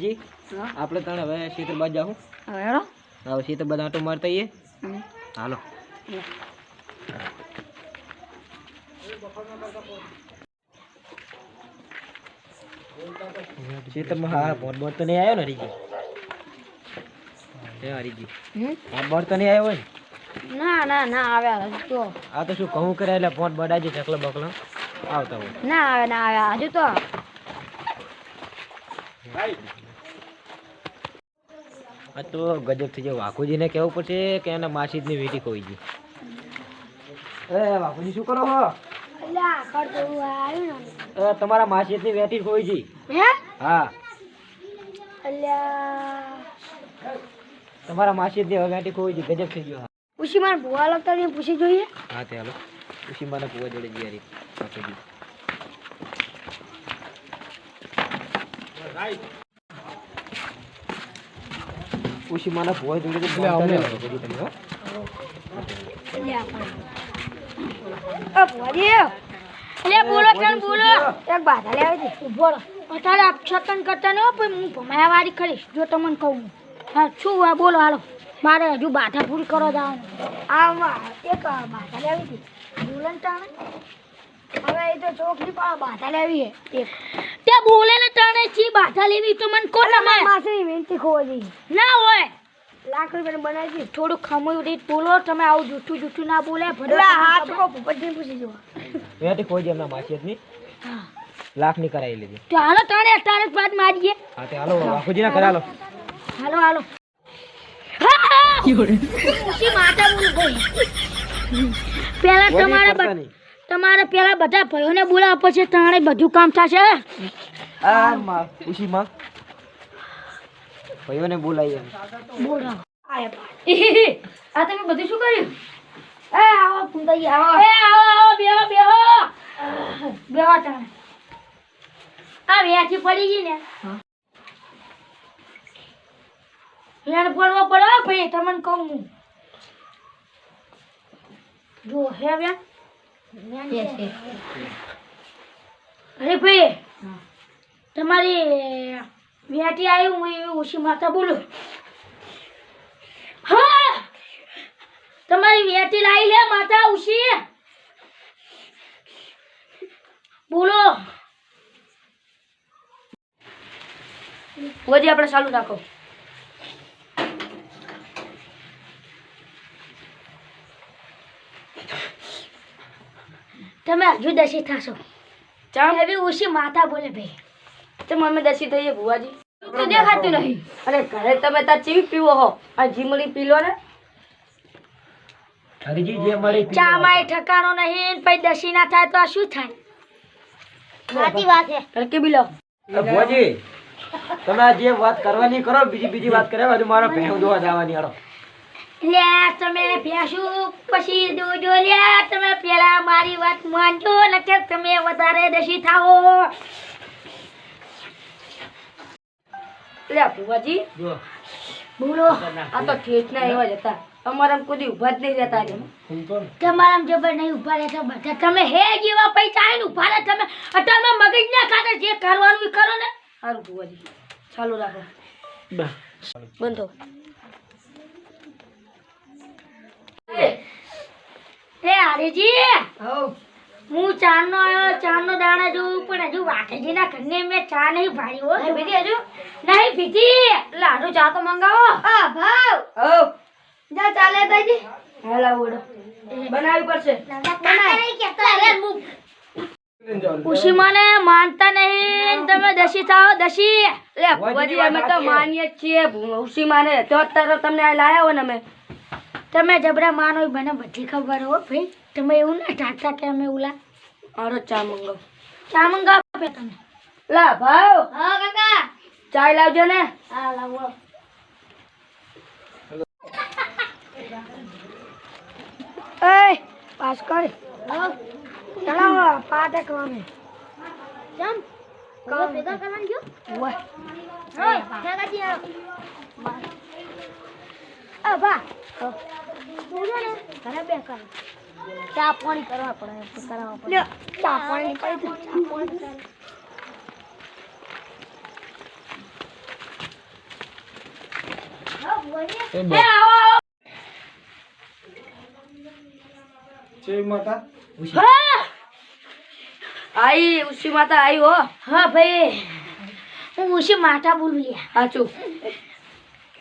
હા. આપણે તને હવે શીતળ બાજુ જાઉં હવે હેડો. હવે શીતળ બધા આટો મારતા આવીએ. હાલો. શીતળમાં હા બોટ બોટ તો નહીં આવ્યો ને હરીજી? હે હરીજી. હમ? બોટ તો નહીં આવ્યો ને? ના ના ના આવ્યા હજુ આ તો શું કહું કરે એટલે પોટ બડાજી ચકલો બકલો? આવતા હોય. ના આવે ના આવે હજુ તો. આ તો ગજબ થઈ જાય. વાઘુજીને કહેવું પડશે કે એના માસીદની વીટી ખોઈ ગઈ. એ વાઘુજી શું કરો હો? તમારા માસીદની વેટી ખોઈ ગઈ. હા? તમારા માસીદની ની વેટી ખોઈ ગઈ. ગજબ થઈ ગયો. ઉશી માર ભૂવા લગતા ને પૂછી જોઈએ. હા તે હાલો. ઉશી મને પુવા જોડે જઈ હારી વાઘુજી. ઉસી માના ભોય જોડે તો બોલતા નહીં કરી તમે હો. પણ અ ભૂવાજી બોલો તન બોલો. એક બાધા લે આવી ઊભો રહો. અત્યારે આપ છતન કરતા ન પણ હું ભમાયા વાળી કરીશ. જો તમને કહું હા. છું આ બોલો હાલો. મારે હજુ બાધા પૂરી કરો જવાનું. આ એક બાધા લેવી હતી બોલન ટાણે હવે એ તો ચોકની પણ બાધા લેવી હે. એક. તે બોલે ને તણે ચી બાધા લેવી તો મન કો તમે. માસી વિનંતી ખોવા ના હોય. લાખ રૂપિયા બનાવી થોડું ખમું રીત બોલો તમે આવું જૂઠું જૂઠું ના બોલે ભલે હાથ કો ભૂપતજી પૂછી જુઓ. વેટી ખોઈ ગઈ એમના લાખની કરાવી લીધી. તો હાલો તણે તારે બાદ મારીએ. હા તે હાલો વાઘુજીના ના કરાલો હાલો હાલો. હા માતા બોલ. ભાઈ પેલા વળી તમારે. તમારે પેલા બધા ભાઈઓને બોલાવવા પછી તાણે બધું કામ થશે. આ માં ઉસી માં. ભાઈઓને બોલાવીએ બોલો. આ તમે બધું શું કર્યું? એ આવો કુંદઈ આવો. એ આવો આવો બેહો બેહો. બેહો તાણે આ વેચી પડી ગઈ ને. યાર પડવો પડે ભાઈ તમને કહું હું. જો હે વ્યા અરે ભાઈ તમારી વ્યાટી આવી હું એવી ઓછી માતા બોલું. હા! તમારી વ્યાટી લાવી લે માતા ઉશી બોલો. વધી આપણે ચાલુ રાખો તમે હજુ દસી થશો. ચાલ એવી ઓછી માથા બોલે ભાઈ. તો મમ્મી દસી થઈએ ભુવાજી? તો દેખાતું નહીં. અરે ઘરે તમે તાર ચીવી પીવો હો. આ જીમડી પી લો ને. હરીજી જે મળી ચા માયમાં ઠકાણો નહીં પછી દસી ના થાય તો આ શું થાય? સાચી વાત છે. હલકે બી લો? ભુવાજી તમે જે વાત કરવાની કરો બીજી બીજી વાત કરે મારો ભેહું દોવા જવાની હાલો. લે તમે ભેંસું પછી દોજો લ્યા તમે પેલા મારી વાત માનજો ને તમે વધારે દસી થાઓ. લે ફુવાજી જો. બોલો આ તો ઠેઠના એવા જ હતા. અમારા કોઈ ઊભા જ નહીં રહેતા રે તમારા જબર નહીં ઊભા રહેતા બધા તમે હે જેવા પૈસા આવીને ઊભા રહે તમે તમે મગજ ના ખાતે જે કરવાનું એ કરો ને. સારું ફુવાજી ચાલુ રાખો. બંધો. એ હરીજી હું ચારનો આવ્યો ચારનો દાણા જોઉં પણ હજુ વાઘેજીના ઘરને મેં ચા નહીં ભાડી હો. પીધી હજુ? નહીં પીધી. લાડુ ચા તો મંગાવો. હા ભાવ. હો જા ચાલે તાજી હેલા ઓડો બનાવી પડશે. ખુશી મને માનતા નહીં. તમે દશી થાઓ દશી લે ભુવાજી અમે તો માનીએ છીએ. ઉસી માને તો અત્યારે તમને આ લાયા હો ને અમે. તમે જબરા માનો મને બધી ખબર હો ભાઈ. તમે એવું ના ઢાંકતા કે અમે ઓલા મારો ચા મંગાવો. ચા મંગાવ આપે તમે. લા ભાવ. હા કાકા. ચા લાવજો ને. હા લાવો. એ પાસ કર. ચલાવો પાટે કરવાનું જમ ભેગા કરવાનું જો ઓય ઓય કાકાજી આ બા ઘરે બે કરે ચા પાણી કરવા પડે કરાવવા પડે. ચા પાણી પડી તો ચા પાણી એ એ બે. આવો આવો. હા. આઈ ઉસી માતા આઈ હો. હા ભાઈ. હું ઉસી માતા બોલું લ્યા. સાચું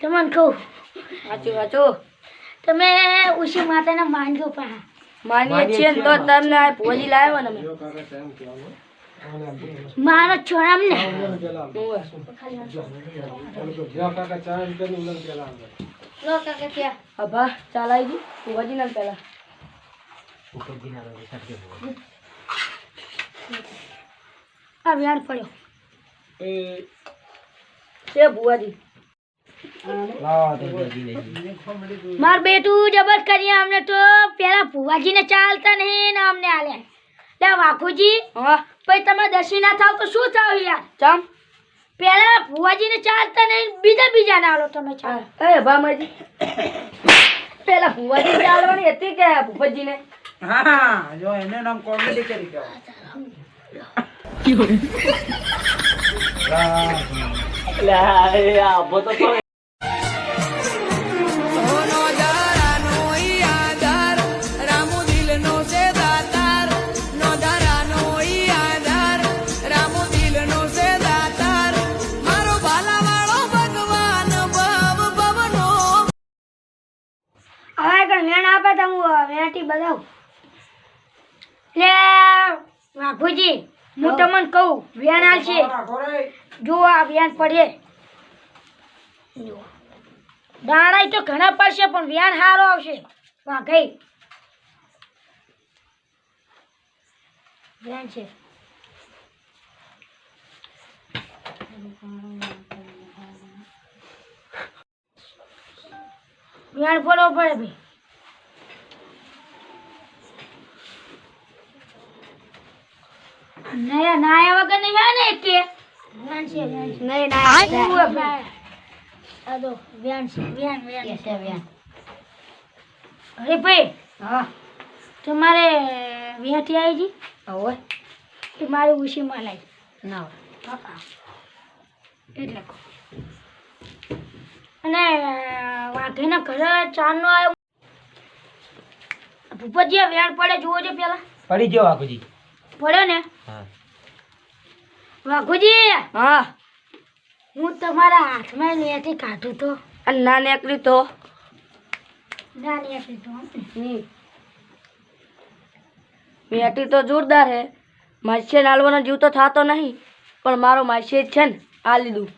તમને કહું. સાચું સાચું તમે ઉષી માતાને માનજો પણ માનીએ છીએ તો તમને આ ભોજી લાવ્યો ને અમે. મારો છોરામ ને. અભા ચાલ આવી ગઈ. ભોજી ના પેલા. આ વ્યાણ પડ્યો. છે ભુવાજી લાવો તો ઉપરજીને જી. માર બેટું જબર કરી અમને તો પેલા ભુવાજીને ચાલતા નહીં ને અમને આલે. લે વાખુજી પછી તમે દસી ના થાવ તો શું થાવ યાર? ચમ? પેલા ભુવાજીને ચાલતા નહીં બીજા બીજા ના આલો તમે ચાલ. એ ભામાજી પેલા ભુવાજી ચાલવાની હતી કે ભૂપતજીને? હા. જો એને નામ કોમેડી કરી કહેવાય હવે લે વાઘુજી હું તમને કહું વ્યાન આલશે જો આ વ્યાન પડે. દાણા તો ઘણા પડશે પણ વ્યાન સારો આવશે. વાઘઈ. વ્યાન છે. વેણ પડવો પડે ભાઈ. નયા નાયા વગર નહીં આવે ને કે નહીં. છે છે અરે ભાઈ હા. તમારે વેઠી આવી જી? હવે. કે મારી ઉશીમાં લાવી ના એટલે કહું. અને વાઘીના ઘરે ચારનો આવ્યો. ભૂપતજી વ્યાણ વેણ પડે જુઓ છે પેલા. પડી ગયો વાઘુજી. પડ્યો ને? હા. વાઘુજી હા. હું તમારા હાથમાં લેથી કાઢું તો. અને ના નીકળી તો? ના નીકળી તો મેટી તો જોરદાર હે. માસે નાલવાનો જીવ તો થતો નહીં પણ મારો માસે જ છે ને આ લીધું